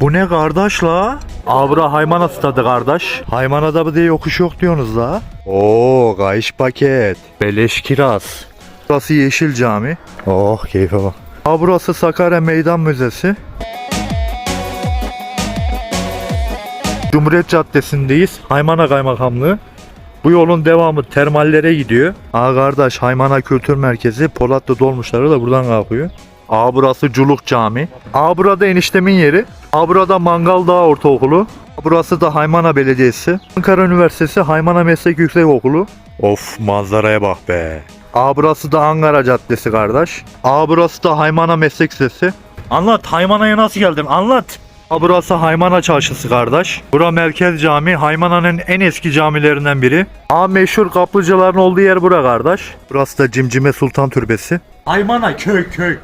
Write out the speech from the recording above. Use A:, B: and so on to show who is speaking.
A: Bu ne kardeş la? Avra Haymana stadı kardeş. Haymana'da bir de yokuş yok diyorsunuz la. Oo kayış paket. Beleş kiraz. Burası Yeşil Cami. Oh keyfe bak. Ha burası Sakarya Meydan Müzesi. Cumhuriyet Caddesi'ndeyiz. Haymana Kaymakamlığı. Bu yolun devamı termallere gidiyor. Aa kardeş Haymana Kültür Merkezi Polatlı dolmuşları da buradan kalkıyor. Aa burası Culuk Cami. Aa burada eniştemin yeri. Aa burada Mangal Dağı Ortaokulu. Aa, Burası da Haymana Belediyesi. Ankara Üniversitesi Haymana Meslek Yüksekokulu. Of manzaraya bak be. Aa burası da Ankara Caddesi kardeş. Aa burası da Haymana Meslek Lisesi. Anlat Haymana'ya nasıl geldin anlat. Aa burası Haymana Çarşısı kardeş. Bura Merkez Cami, Haymana'nın en eski camilerinden biri. Aa meşhur kaplıcaların olduğu yer bura kardeş. Burası da Cimcime Sultan Türbesi. Haymana köy köy.